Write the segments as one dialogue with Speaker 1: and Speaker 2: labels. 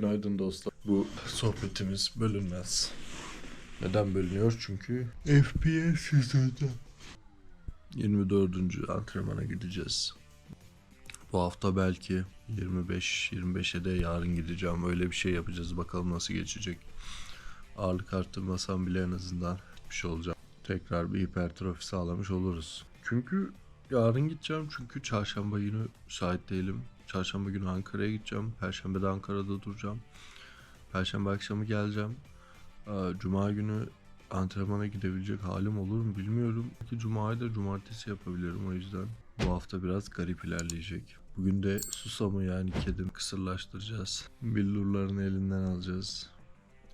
Speaker 1: Günaydın dostlar. Bu sohbetimiz bölünmez. Neden bölünüyor? Çünkü FPS yüzünden. 24. antrenmana gideceğiz. Bu hafta belki 25 25'e de yarın gideceğim. Öyle bir şey yapacağız. Bakalım nasıl geçecek. Ağırlık arttırmasam bile en azından bir şey olacak. Tekrar bir hipertrofi sağlamış oluruz. Çünkü yarın gideceğim. Çünkü çarşamba günü müsait değilim. Çarşamba günü Ankara'ya gideceğim. Perşembe de Ankara'da duracağım. Perşembe akşamı geleceğim. Aa, Cuma günü antrenmana gidebilecek halim olur mu bilmiyorum. Ki Cuma'yı da cumartesi yapabilirim o yüzden. Bu hafta biraz garip ilerleyecek. Bugün de Susam'ı yani kedim kısırlaştıracağız. Billurların elinden alacağız.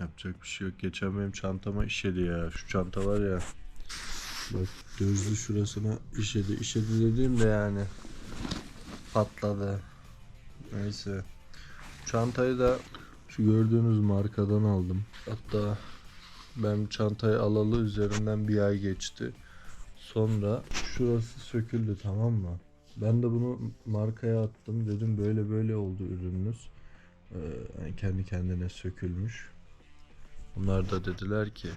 Speaker 1: Yapacak bir şey yok. Geçen benim çantama işedi ya. Şu çanta var ya. Bak gözlü şurasına işedi. İşedi dediğim de yani patladı. Neyse. Çantayı da şu gördüğünüz markadan aldım. Hatta ben çantayı alalı üzerinden bir ay geçti. Sonra şurası söküldü tamam mı? Ben de bunu markaya attım. Dedim böyle böyle oldu ürününüz. Ee, kendi kendine sökülmüş. Onlar da dediler ki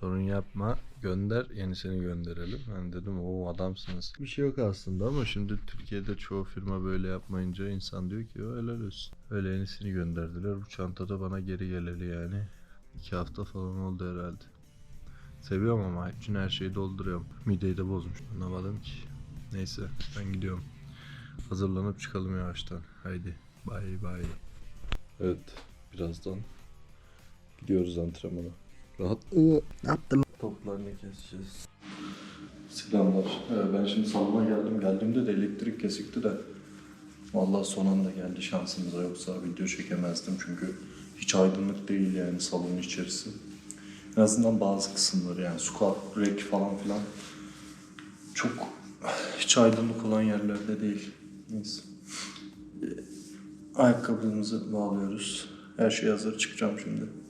Speaker 1: sorun yapma gönder yenisini gönderelim. Ben dedim o adamsınız. Bir şey yok aslında ama şimdi Türkiye'de çoğu firma böyle yapmayınca insan diyor ki helal olsun. Öyle yenisini gönderdiler. Bu çanta da bana geri geleli yani. iki hafta falan oldu herhalde. Seviyorum ama için her şeyi dolduruyorum. Mideyi de bozmuş. Anlamadım ki. Neyse ben gidiyorum. Hazırlanıp çıkalım yavaştan. Haydi. Bay bay. Evet. Birazdan gidiyoruz antrenmana. Rahat. Ne yaptın? Toplarını keseceğiz. Selamlar. Ee, ben şimdi salona geldim. Geldiğimde de elektrik kesikti de. Vallahi son anda geldi şansımıza. Yoksa video çekemezdim çünkü hiç aydınlık değil yani salonun içerisi. En azından bazı kısımları yani squat, rack falan filan çok hiç aydınlık olan yerlerde değil. Neyse. Ee, Ayakkabımızı bağlıyoruz. Her şey hazır. Çıkacağım şimdi.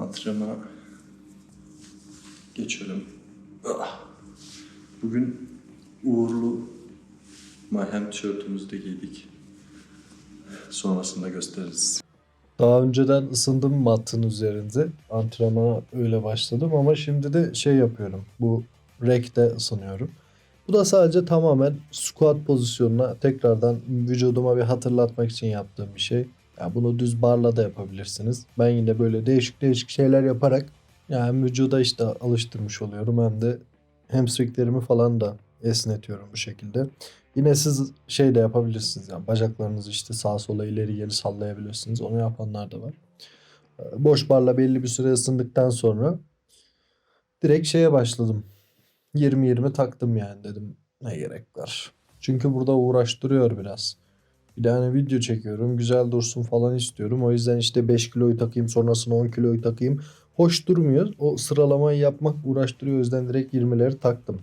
Speaker 1: Antrenmana geçelim. Ah. Bugün uğurlu Mayhem tişörtümüzü de giydik. Sonrasında gösteririz. Daha önceden ısındım matın üzerinde. Antrenmana öyle başladım ama şimdi de şey yapıyorum. Bu rack'te ısınıyorum. Bu da sadece tamamen squat pozisyonuna tekrardan vücuduma bir hatırlatmak için yaptığım bir şey. Ya bunu düz barla da yapabilirsiniz. Ben yine böyle değişik değişik şeyler yaparak yani vücuda işte alıştırmış oluyorum hem de hamstringlerimi falan da esnetiyorum bu şekilde. Yine siz şey de yapabilirsiniz yani bacaklarınızı işte sağa sola ileri geri sallayabilirsiniz. Onu yapanlar da var. Ee, Boş barla belli bir süre ısındıktan sonra direkt şeye başladım. 20-20 taktım yani dedim ne gerek var. Çünkü burada uğraştırıyor biraz. Bir de hani video çekiyorum güzel dursun falan istiyorum. O yüzden işte 5 kiloyu takayım sonrasında 10 kiloyu takayım. Hoş durmuyor. O sıralamayı yapmak uğraştırıyor. O yüzden direkt 20'leri taktım.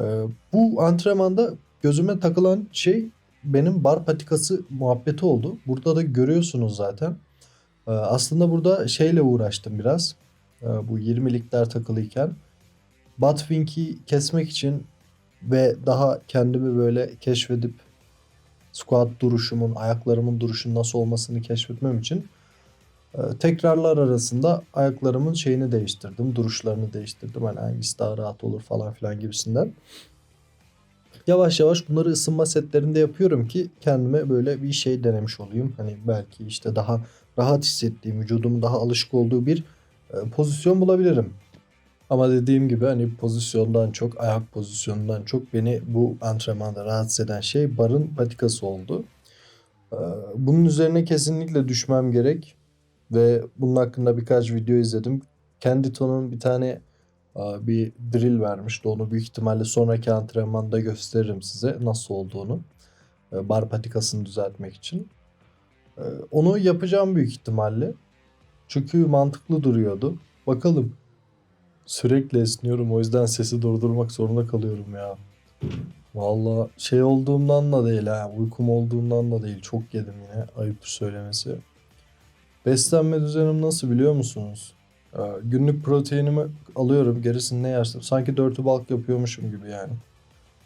Speaker 1: Ee, bu antrenmanda gözüme takılan şey benim bar patikası muhabbeti oldu. Burada da görüyorsunuz zaten. Ee, aslında burada şeyle uğraştım biraz. Ee, bu 20'likler takılıyken. Batwink'i kesmek için ve daha kendimi böyle keşfedip squat duruşumun, ayaklarımın duruşunun nasıl olmasını keşfetmem için e, tekrarlar arasında ayaklarımın şeyini değiştirdim, duruşlarını değiştirdim. Hani hangisi daha rahat olur falan filan gibisinden. Yavaş yavaş bunları ısınma setlerinde yapıyorum ki kendime böyle bir şey denemiş olayım. Hani belki işte daha rahat hissettiğim, vücudumun daha alışık olduğu bir e, pozisyon bulabilirim. Ama dediğim gibi hani pozisyondan çok, ayak pozisyonundan çok beni bu antrenmanda rahatsız eden şey barın patikası oldu. Ee, Bunun üzerine kesinlikle düşmem gerek. Ve bunun hakkında birkaç video izledim. Canditon'un bir tane aa, bir drill vermişti. Onu büyük ihtimalle sonraki antrenmanda gösteririm size nasıl olduğunu. Ee, Bar patikasını düzeltmek için. Ee, Onu yapacağım büyük ihtimalle. Çünkü mantıklı duruyordu. Bakalım. Sürekli esniyorum o yüzden sesi durdurmak zorunda kalıyorum ya. Valla şey olduğumdan da değil ha. Uykum olduğundan da değil. Çok yedim yine. Ayıptır söylemesi. Beslenme düzenim nasıl biliyor musunuz? Ee, günlük proteinimi alıyorum. Gerisini ne yersem. Sanki dörtü balk yapıyormuşum gibi yani.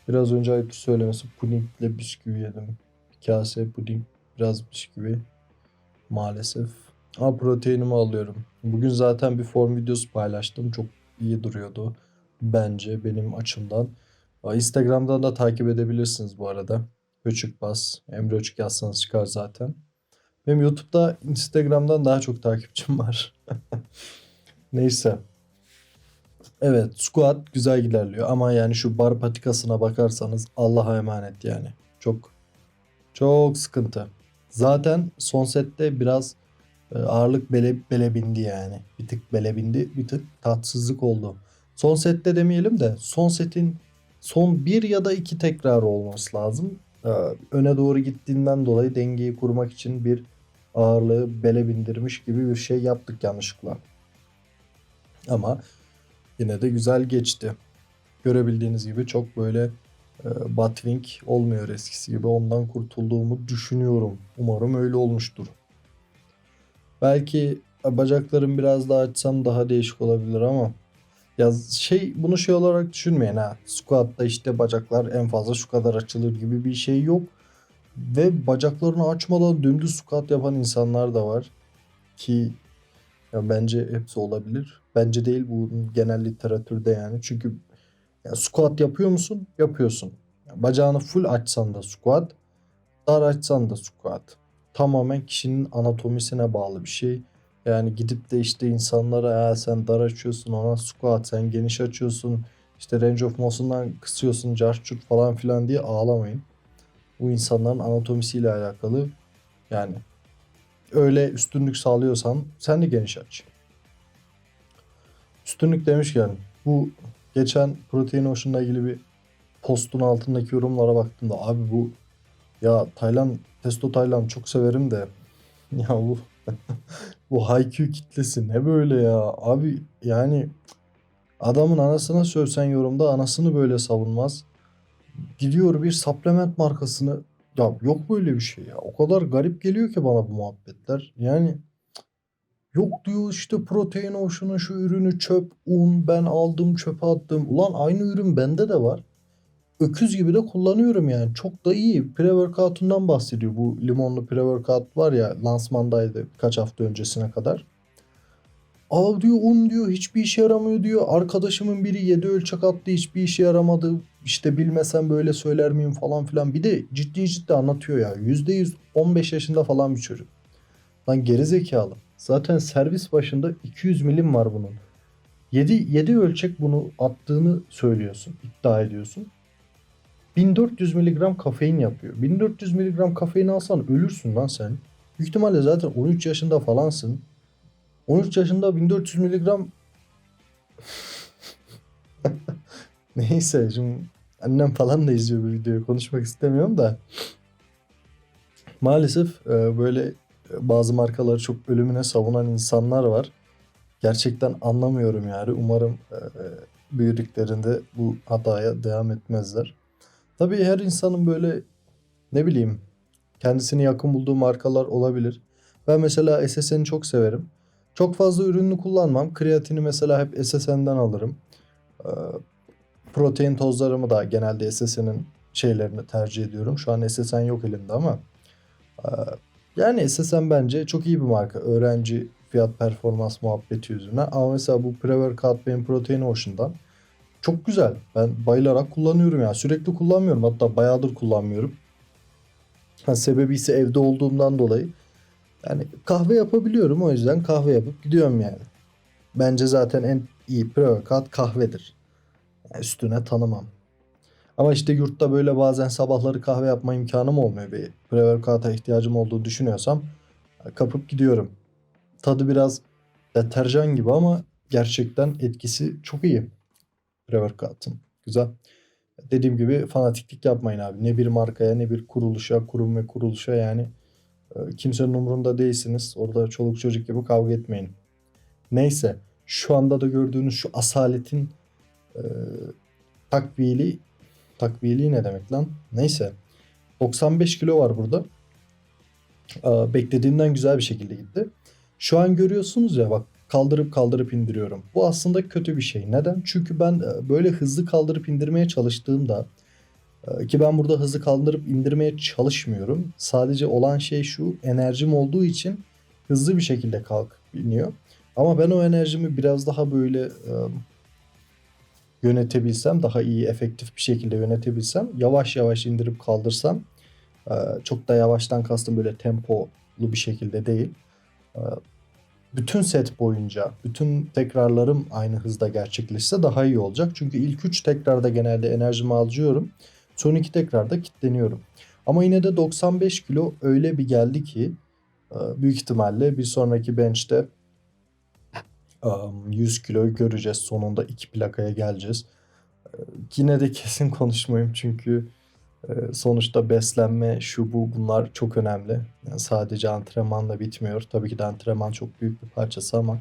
Speaker 1: Biraz önce ayıptır söylemesi pudingle bisküvi yedim. Bir kase puding, biraz bisküvi. maalesef. Ama proteinimi alıyorum. Bugün zaten bir form videosu paylaştım. Çok iyi duruyordu. Bence benim açımdan. Instagram'dan da takip edebilirsiniz bu arada. Höçük Bas. Emre Höçük yazsanız çıkar zaten. Benim YouTube'da Instagram'dan daha çok takipçim var. Neyse. Evet, squat güzel ilerliyor ama yani şu bar patikasına bakarsanız Allah'a emanet yani. Çok çok sıkıntı. Zaten son sette biraz ağırlık bele, bele bindi yani. Bir tık bele bindi, bir tık tatsızlık oldu. Son sette demeyelim de son setin son bir ya da iki tekrar olması lazım. Ee, Öne doğru gittiğinden dolayı dengeyi kurmak için bir ağırlığı bele bindirmiş gibi bir şey yaptık yanlışlıkla. Ama yine de güzel geçti. Görebildiğiniz gibi çok böyle e, Batwing olmuyor eskisi gibi. Ondan kurtulduğumu düşünüyorum. Umarım öyle olmuştur. Belki bacaklarım biraz daha açsam daha değişik olabilir ama ya şey bunu şey olarak düşünmeyin ha. Squat'ta işte bacaklar en fazla şu kadar açılır gibi bir şey yok. Ve bacaklarını açmadan dümdüz squat yapan insanlar da var. Ki ya bence hepsi olabilir. Bence değil bu genel literatürde yani. Çünkü ya squat yapıyor musun? Yapıyorsun. Ya bacağını full açsan da squat, dar açsan da squat. Tamamen kişinin anatomisine bağlı bir şey. Yani gidip de işte insanlara ya sen dar açıyorsun ona squat sen geniş açıyorsun işte range of motion'dan kısıyorsun carçurt falan filan diye ağlamayın. Bu insanların anatomisiyle alakalı yani öyle üstünlük sağlıyorsan sen de geniş aç. Üstünlük demişken bu geçen protein ocean'la ilgili bir postun altındaki yorumlara baktığımda abi bu ya Taylan Testo Taylan çok severim de ya bu bu Haikyuu kitlesi ne böyle ya abi yani adamın anasına sövsen yorumda anasını böyle savunmaz. Gidiyor bir supplement markasını ya yok böyle bir şey ya. O kadar garip geliyor ki bana bu muhabbetler. Yani yok diyor işte protein ocean'ın şu ürünü çöp, un ben aldım çöpe attım. Ulan aynı ürün bende de var. Öküz gibi de kullanıyorum yani. Çok da iyi. Pre-workout'undan bahsediyor. Bu limonlu pre-workout var ya lansmandaydı birkaç hafta öncesine kadar. Al diyor un diyor hiçbir işe yaramıyor diyor. Arkadaşımın biri 7 ölçek attı hiçbir işe yaramadı. İşte bilmesem böyle söyler miyim falan filan. Bir de ciddi ciddi anlatıyor ya. %100 15 yaşında falan bir çocuk. Lan geri zekalı. Zaten servis başında 200 milim var bunun. 7, 7 ölçek bunu attığını söylüyorsun, iddia ediyorsun. 1400 miligram kafein yapıyor. 1400 miligram kafein alsan ölürsün lan sen. Büyük ihtimalle zaten 13 yaşında falansın. 13 yaşında 1400 miligram Neyse şimdi annem falan da izliyor bu videoyu konuşmak istemiyorum da maalesef e, böyle e, bazı markaları çok ölümüne savunan insanlar var. Gerçekten anlamıyorum yani. Umarım e, büyüdüklerinde bu hataya devam etmezler. Tabii her insanın böyle ne bileyim kendisini yakın bulduğu markalar olabilir. Ben mesela SSN'i çok severim. Çok fazla ürününü kullanmam. Kreatini mesela hep SSN'den alırım. Ee, protein tozlarımı da genelde SSN'in şeylerini tercih ediyorum. Şu an SSN yok elimde ama e, yani SSN bence çok iyi bir marka. Öğrenci fiyat performans muhabbeti yüzünden. Ama mesela bu pre-workout benim protein ocean'dan. Çok güzel. Ben bayılarak kullanıyorum ya. Sürekli kullanmıyorum. Hatta bayağıdır kullanmıyorum. Ha, sebebi ise evde olduğumdan dolayı. Yani kahve yapabiliyorum o yüzden kahve yapıp gidiyorum yani. Bence zaten en iyi pre-workout kahvedir. Yani üstüne tanımam. Ama işte yurtta böyle bazen sabahları kahve yapma imkanım olmuyor. Bir pre-workout'a ihtiyacım olduğunu düşünüyorsam kapıp gidiyorum. Tadı biraz deterjan gibi ama gerçekten etkisi çok iyi. Pre-workout'ın. Güzel. Dediğim gibi fanatiklik yapmayın abi. Ne bir markaya ne bir kuruluşa, kurum ve kuruluşa yani e, kimsenin umurunda değilsiniz. Orada çoluk çocuk gibi kavga etmeyin. Neyse. Şu anda da gördüğünüz şu asaletin e, takviyeli takviyeli ne demek lan? Neyse. 95 kilo var burada. E, beklediğimden güzel bir şekilde gitti. Şu an görüyorsunuz ya bak kaldırıp kaldırıp indiriyorum. Bu aslında kötü bir şey. Neden? Çünkü ben e, böyle hızlı kaldırıp indirmeye çalıştığımda e, ki ben burada hızlı kaldırıp indirmeye çalışmıyorum. Sadece olan şey şu enerjim olduğu için hızlı bir şekilde kalk biniyor. Ama ben o enerjimi biraz daha böyle e, yönetebilsem, daha iyi, efektif bir şekilde yönetebilsem, yavaş yavaş indirip kaldırsam, çok da yavaştan kastım böyle tempolu bir şekilde değil. E, bütün set boyunca, bütün tekrarlarım aynı hızda gerçekleşse daha iyi olacak. Çünkü ilk 3 tekrarda genelde enerjimi harcıyorum. Son 2 tekrarda kilitleniyorum. Ama yine de 95 kilo öyle bir geldi ki e, büyük ihtimalle bir sonraki bench'te um, 100 kiloyu göreceğiz. Sonunda iki plakaya geleceğiz. E, Yine de kesin konuşmayayım çünkü e, sonuçta beslenme, şu bu bunlar çok önemli. Yani sadece antrenmanla bitmiyor. Tabii ki de antrenman çok büyük bir parçası ama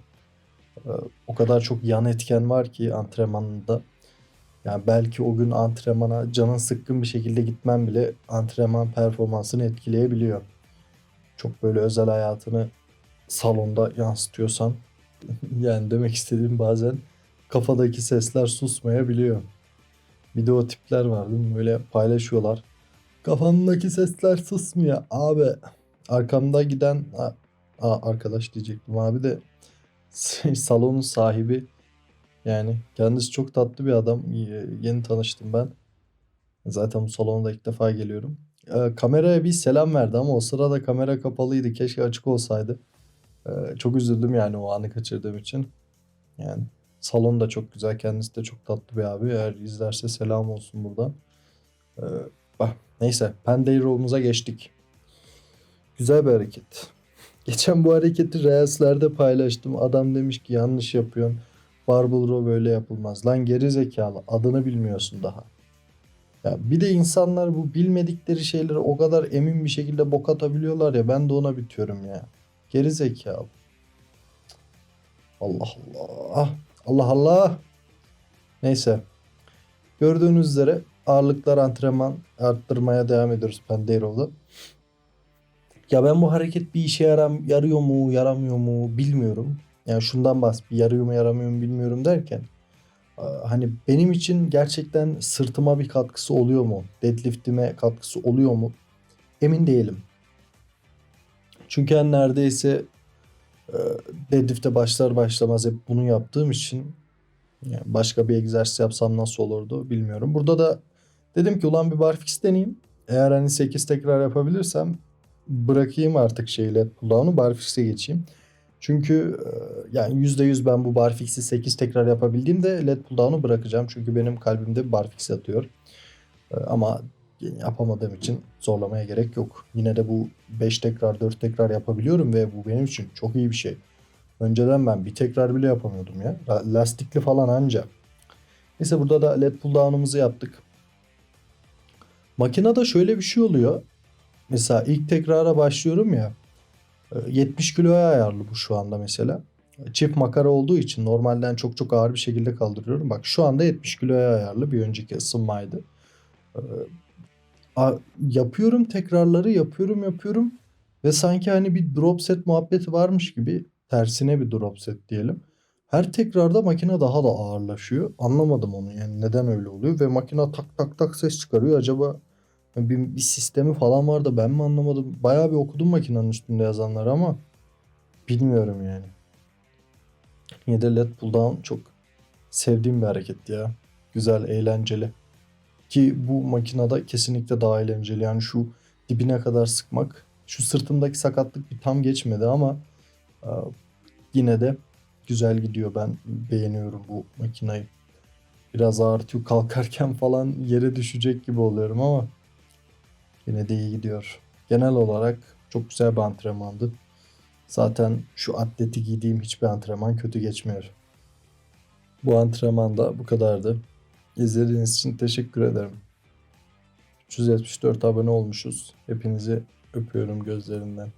Speaker 1: e, o kadar çok yan etken var ki antrenmanında. Yani belki o gün antrenmana canın sıkkın bir şekilde gitmen bile antrenman performansını etkileyebiliyor. Çok böyle özel hayatını salonda yansıtıyorsan yani demek istediğim bazen kafadaki sesler susmayabiliyor. Bir de o tipler var değil mi? Böyle paylaşıyorlar. Kafamdaki sesler susmuyor abi. Arkamda giden a, a- arkadaş diyecektim abi de salonun sahibi yani kendisi çok tatlı bir adam. Yeni tanıştım ben. Zaten bu salona da ilk defa geliyorum. Ee, kameraya bir selam verdi ama o sırada kamera kapalıydı. Keşke açık olsaydı. Ee, çok üzüldüm yani o anı kaçırdığım için. Yani salon da çok güzel. Kendisi de çok tatlı bir abi. Eğer izlerse selam olsun buradan. Ee, bak, neyse. Pendeyrol'umuza geçtik. Güzel bir hareket. Geçen bu hareketi Reels'lerde paylaştım. Adam demiş ki yanlış yapıyorsun. Barbell row böyle yapılmaz. Lan geri zekalı. Adını bilmiyorsun daha. Ya bir de insanlar bu bilmedikleri şeyleri o kadar emin bir şekilde bok atabiliyorlar ya ben de ona bitiyorum ya. Geri zekalı. Allah Allah. Allah Allah. Neyse. Gördüğünüz üzere ağırlıklar antrenman arttırmaya devam ediyoruz Pendeiro'da. Ya ben bu hareket bir işe yaram yarıyor mu, yaramıyor mu bilmiyorum. Yani şundan bahs yarıyor mu, yaramıyor mu bilmiyorum derken hani benim için gerçekten sırtıma bir katkısı oluyor mu? Deadlift'ime katkısı oluyor mu? Emin değilim. Çünkü yani neredeyse deadlift'e başlar başlamaz hep bunu yaptığım için yani başka bir egzersiz yapsam nasıl olurdu bilmiyorum. Burada da dedim ki ulan bir barfix deneyeyim. Eğer hani 8 tekrar yapabilirsem bırakayım artık şeyle pull-down'u barfix'e geçeyim. Çünkü e, yani %100 ben bu barfix'i 8 tekrar yapabildiğimde led pull-down'u bırakacağım. Çünkü benim kalbimde barfix atıyor. E, Ama yapamadığım için zorlamaya gerek yok. Yine de bu 5 tekrar 4 tekrar yapabiliyorum ve bu benim için çok iyi bir şey. Önceden ben bir tekrar bile yapamıyordum ya. La- Lastikli falan anca. Neyse burada da led pull down'ımızı yaptık. Makinede şöyle bir şey oluyor. Mesela ilk tekrara başlıyorum ya. e, 70 kiloya ayarlı bu şu anda mesela. Çift makara olduğu için normalden çok çok ağır bir şekilde kaldırıyorum. Bak şu anda 70 kiloya ayarlı. Bir önceki ısınmaydı. Yapıyorum tekrarları yapıyorum yapıyorum. Ve sanki hani bir drop set muhabbeti varmış gibi tersine bir drop set diyelim. Her tekrarda makine daha da ağırlaşıyor. Anlamadım onu yani neden öyle oluyor ve makine tak tak tak ses çıkarıyor. Acaba bir, bir sistemi falan var da ben mi anlamadım? Bayağı bir okudum makinenin üstünde yazanları ama bilmiyorum yani. Yine de led pull down çok sevdiğim bir hareket ya. Güzel, eğlenceli. Ki bu makinede kesinlikle daha eğlenceli. Yani şu dibine kadar sıkmak. Şu sırtımdaki sakatlık bir tam geçmedi ama e, yine de güzel gidiyor. Ben beğeniyorum bu makinayı. Biraz ağırtıyor. Kalkarken falan yere düşecek gibi oluyorum ama yine de iyi gidiyor. Genel olarak çok güzel bir antrenmandı. Zaten şu atleti giydiğim hiçbir antrenman kötü geçmiyor. Bu antrenman da bu kadardı. İzlediğiniz için teşekkür ederim. 374 abone olmuşuz. Hepinizi öpüyorum gözlerinden.